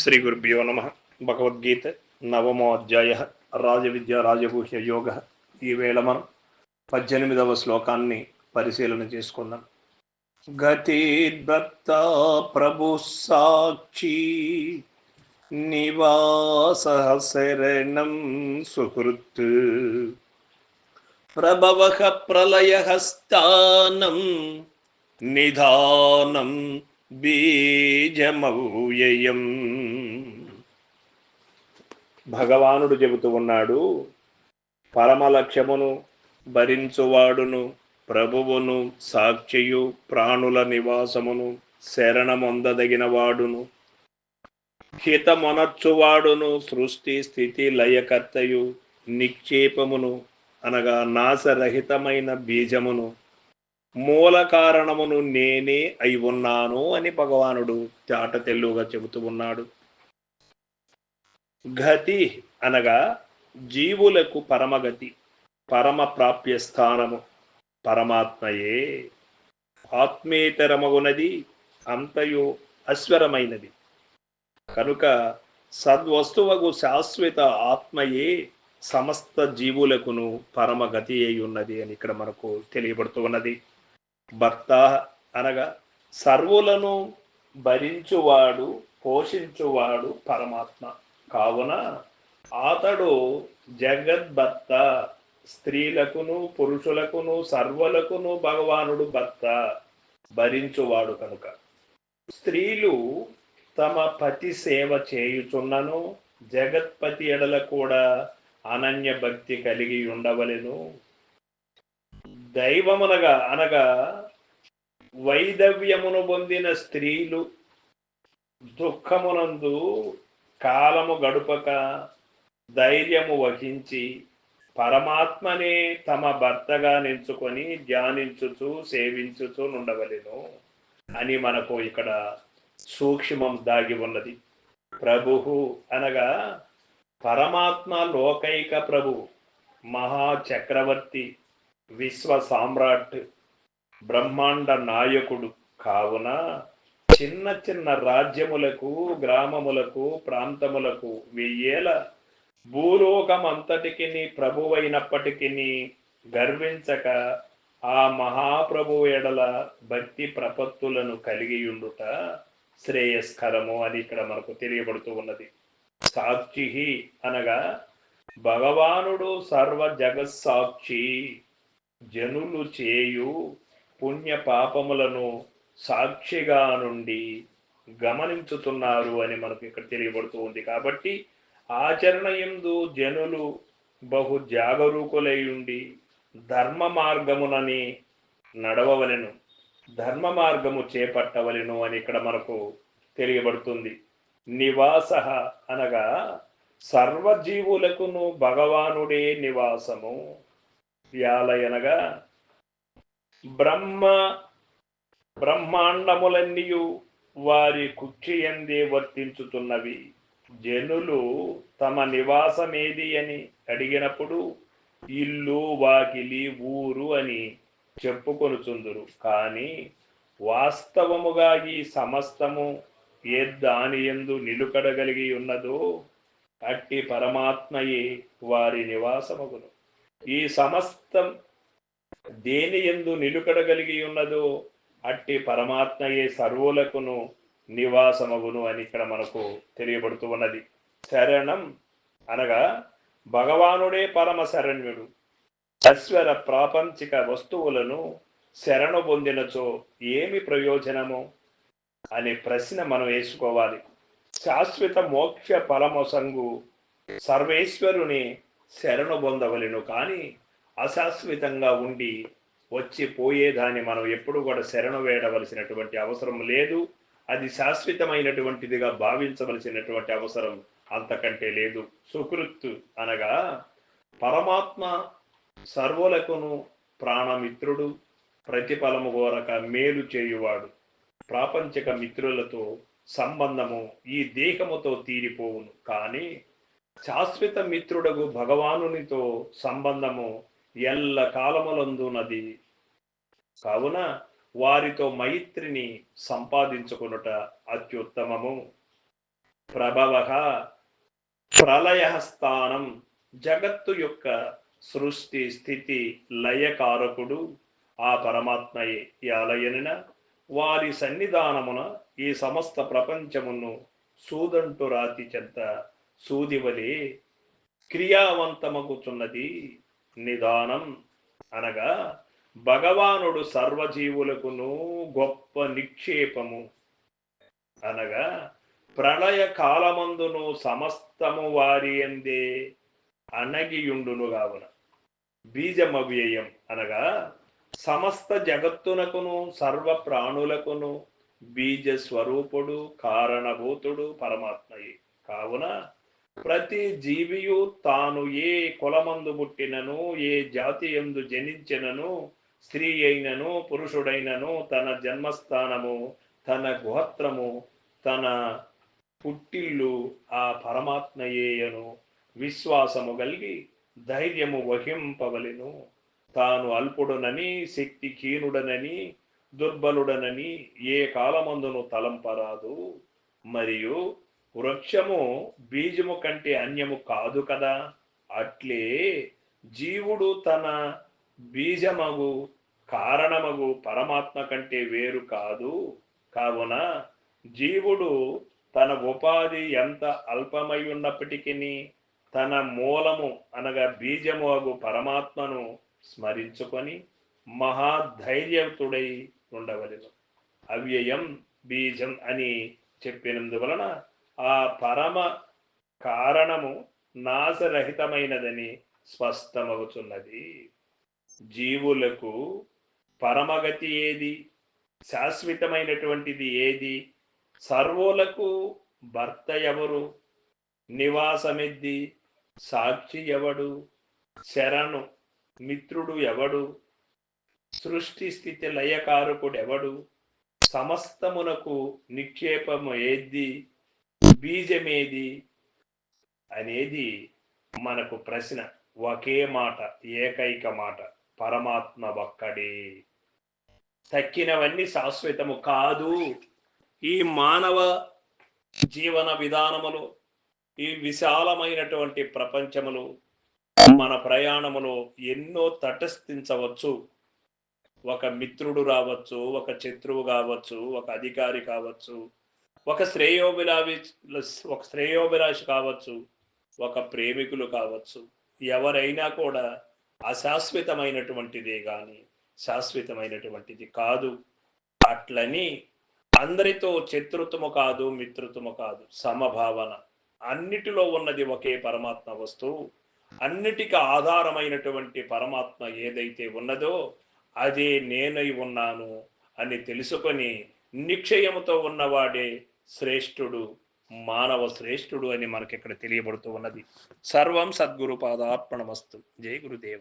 శ్రీ గురుభ్యో నమ భగవద్గీత నవమో అధ్యాయ రాజవిద్య రాజగుహ్య యోగ ఈవేళ మనం పద్దెనిమిదవ శ్లోకాన్ని పరిశీలన చేసుకుందాం. గతిద్భక్త ప్రభు సాక్షి నివాస శరణం సుహృత్ ప్రభవ ప్రళయ స్థానం నిధానం బీజమౌయయం భగవానుడు చెబుతూ ఉన్నాడు పరమ లక్ష్యమును భరించువాడును ప్రభువును సాక్షియు ప్రాణుల నివాసమును శరణమొందదగిన వాడును హితమొనర్చువాడును సృష్టి స్థితి లయకర్తయు నిక్షేపమును అనగా నాశరహితమైన బీజమును. మూల కారణమును నేనే అయి ఉన్నాను అని భగవానుడు చాట తెల్లుగా చెబుతూ ఉన్నాడు. గతి అనగా జీవులకు పరమగతి పరమ ప్రాప్య స్థానము పరమాత్మయే. ఆత్మేతరమగునది అంతయు అశ్వరమైనది. కనుక సద్వస్తువగు శాశ్వత ఆత్మయే సమస్త జీవులకును పరమగతి అయి ఉన్నది అని ఇక్కడ మనకు తెలియబడుతూ ఉన్నది. భర్త అనగా సర్వులను భరించువాడు పోషించువాడు పరమాత్మ. కావున అతడు జగద్భర్త స్త్రీలకును పురుషులకును సర్వలకును భగవానుడు భర్త భరించువాడు కనుక. స్త్రీలు తమ పతి సేవ చేయుచున్నను జగత్పతి ఎడల కూడా అనన్య భక్తి కలిగి ఉండవలెను. దైవమునగా అనగా వైదవ్యమును పొందిన స్త్రీలు దుఃఖమునందు కాలము గడుపక ధైర్యము వహించి పరమాత్మనే తమ భర్తగా నించుకొని ధ్యానించుచు సేవించుచు నుండవలెను అని మనకు ఇక్కడ సూక్ష్మం దాగి ఉన్నది. ప్రభు అనగా పరమాత్మ లోకైక ప్రభు మహాచక్రవర్తి విశ్వ సామ్రాట్ బ్రహ్మాండ నాయకుడు కావున చిన్న చిన్న రాజ్యములకు గ్రామములకు ప్రాంతములకు వెయ్యేల భూలోకమంతటికి ప్రభువైనప్పటికీ గర్వించక ఆ మహాప్రభు ఎడల భక్తి ప్రపత్తులను కలిగి ఉండుట శ్రేయస్కరము అని ఇక్కడ మనకు తెలియబడుతూ ఉన్నది. సాక్షి అనగా భగవానుడు సర్వ జగత్సాక్షి జనులు చేయు పుణ్య పాపములను సాక్షిగా నుండి గమనించుతున్నారు అని మనకు ఇక్కడ తెలియబడుతూ ఉంది. కాబట్టి ఆచరణ ఎందు జనులు బహు జాగరూకులై ఉండి ధర్మ మార్గమునని నడవవలెను ధర్మ మార్గము చేపట్టవలెను అని ఇక్కడ మనకు తెలియబడుతుంది. నివాస అనగా సర్వజీవులకును భగవానుడే నివాసము. వ్యాలయనగా బ్రహ్మ బ్రహ్మాండములన్నీయు వారి కుక్షియందే వర్తించుతున్నవి. జనులు తమ నివాసమేది అని అడిగినప్పుడు ఇల్లు వాకిలి ఊరు అని చెప్పుకొనుచుందురు. కానీ వాస్తవముగా ఈ సమస్తము ఏ దాని ఎందు నిలుకడగలిగి ఉన్నదో అట్టి పరమాత్మయే వారి నివాసమగును. ఈ సమస్తం దేని ఎందు నిలుకడగలిగి ఉన్నదో అట్టి పరమాత్మయే సర్వులకును నివాసమగును అని ఇక్కడ మనకు తెలియబడుతూ ఉన్నది. శరణం అనగా భగవానుడే పరమ శరణ్యుడు. అశ్వర ప్రాపంచిక వస్తువులను శరణు పొందినచో ఏమి ప్రయోజనము అనే ప్రశ్న మనం వేసుకోవాలి. శాశ్వత మోక్ష ఫలమొసంగు సర్వేశ్వరుని శరణు పొందవలెను కానీ అశాశ్వతంగా ఉండి వచ్చి పోయేదాన్ని మనం ఎప్పుడు కూడా శరణు వేయవలసినటువంటి అవసరం లేదు. అది శాశ్వతమైనటువంటిదిగా భావించవలసినటువంటి అవసరం అంతకంటే లేదు. సుకృత్తు అనగా పరమాత్మ సర్వులకును ప్రాణమిత్రుడు ప్రతిఫలము కోరక మేలు చేయువాడు. ప్రాపంచిక మిత్రులతో సంబంధము ఈ దేహముతో తీరిపోవును. కానీ శాశ్వత మిత్రుడకు భగవానునితో సంబంధము ఎల్ల కాలములందునది కావున వారితో మైత్రిని సంపాదించుకునుట అత్యుత్తమము. ప్రభవ ప్రళయ స్థానం జగత్తు యొక్క సృష్టి స్థితి లయకారకుడు ఆ పరమాత్మయే యాలయనిన వారి సన్నిధానమున ఈ సమస్త ప్రపంచమును సూదంటు రాతి చెంత సూదివలే క్రియావంతమగుచున్నది. నిదానం అనగా భగవానుడు సర్వజీవులకును గొప్ప నిక్షేపము అనగా ప్రళయ కాలమందును సమస్తము వారి ఎందే అనగియుండును కావున. బీజమవ్యయం అనగా సమస్త జగత్తునకును సర్వ ప్రాణులకును బీజ స్వరూపుడు కారణభూతుడు పరమాత్మయే కావున ప్రతి జీవియు తాను ఏ కులమందు పుట్టినను ఏ జాతి ఎందు జనించినను స్త్రీ అయినను పురుషుడైనను తన జన్మస్థానము తన గోత్రము తన పుట్టిల్లు ఆ పరమాత్మయేయను. విశ్వాసము కలిగి ధైర్యము వహింపవలెను. తాను అల్పుడునని శక్తి కీనుడనని దుర్బలుడనని ఏ కాలమందును తలంపరాదు. మరియు వృక్షము బీజము కంటే అన్యము కాదు కదా. అట్లే జీవుడు తన బీజమగు కారణమగు పరమాత్మ కంటే వేరు కాదు. కావున జీవుడు తన ఉపాధి ఎంత అల్పమై ఉన్నప్పటికీ తన మూలము అనగా బీజము అగు పరమాత్మను స్మరించుకొని మహాధైర్యతుడై ఉండవలను. అవ్యయం బీజం అని చెప్పినందువలన ఆ పరమ కారణము నాశరహితమైనదని స్పష్టమవుతున్నది జీవులకు పరమగతి ఏది? శాశ్వతమైనటువంటిది ఏది? సర్వులకు భర్త ఎవరు? నివాసమెద్ది? సాక్షి ఎవడు? శరణు మిత్రుడు ఎవడు? సృష్టి స్థితి లయకారకుడు ఎవడు సమస్తమునకు నిక్షేపము ఏది బీజమేది అనేది మనకు ప్రశ్న. ఒకే మాట ఏకైక మాట పరమాత్మ ఒక్కడే. తక్కినవన్నీ శాశ్వతము కాదు. ఈ మానవ జీవన విధానములు ఈ విశాలమైనటువంటి ప్రపంచములు మన ప్రయాణములో ఎన్నో తటస్థించవచ్చు. ఒక మిత్రుడు రావచ్చు ఒక శత్రువు కావచ్చు ఒక అధికారి కావచ్చు. ఒక శ్రేయోభిలాభి ఒక శ్రేయోభిలాషి కావచ్చు ఒక ప్రేమికులు కావచ్చు ఎవరైనా కూడా అశాశ్వతమైనటువంటిదే కానీ శాశ్వతమైనటువంటిది కాదు. అట్లని అందరితో శత్రుత్వము కాదు మిత్రుత్వము కాదు సమభావన. అన్నిటిలో ఉన్నది ఒకే పరమాత్మ వస్తువు. అన్నిటికీ ఆధారమైనటువంటి పరమాత్మ ఏదైతే ఉన్నదో అదే నేనై ఉన్నాను అని తెలుసుకొని నిక్షయముతో ఉన్నవాడే శ్రేష్ఠుడు మానవ శ్రేష్ఠుడు అని మనకి ఇక్కడ తెలియబడుతూ ఉన్నది. సర్వం సద్గురు పాదార్పణమస్తు. జై గురుదేవ.